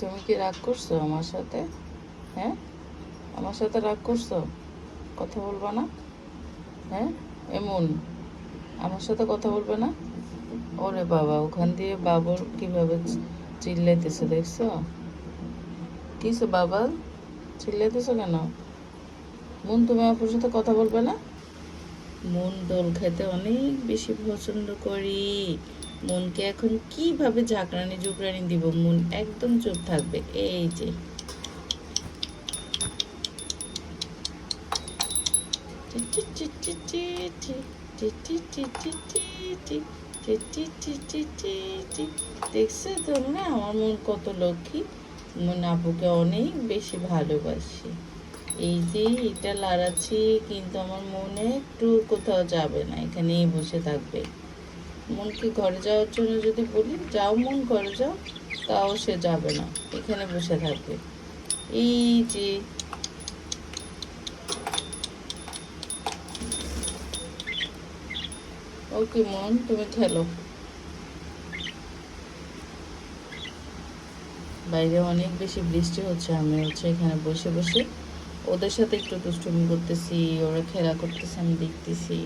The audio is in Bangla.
তুমি কি রাগ করছ আমার সাথে? হ্যাঁ? আমার সাথে রাগ করছ? কথা বলবা না? হ্যাঁ? এমন? আমার সাথে কথা বলবে না? ওরে বাবা, ওখান দিয়ে বাবর কীভাবে চিল্লাইতেছে দেখছ? কিসে বাবা চিল্লাইতেছো কেন? মন, তুমি আপুর সাথে কথা বলবে না? মন দোল খেতে অনেক বেশি পছন্দ করি। মনকে এখন কীভাবে ঝাঁকড়ানি জুকরানি দিব? মন একদম চুপ থাকবে। এই যে। দেখছে তোমরা? আমার মন কত লক্ষ্মী। মন আপুকে অনেক বেশি ভালোবাসি। এই যে এটা লাড়াচ্ছি, কিন্তু আমার মনে একটু কোথাও যাবে না, এখানেই বসে থাকবে। মনকে ঘরে যাওয়ার জন্য যদি বলি, যাও মন ঘরে যাও, তাও সে যাবে না, এখানে বসে থাকবে। এই যে ওকে মন, তুমি খেলো বাইরে অনেক বেশি বৃষ্টি হচ্ছে, আমি হচ্ছে এখানে বসে বসে ওদের সাথে একটু দুষ্টুমি করতেছি ওরা খেলা করতেছে আমি দেখতেছি।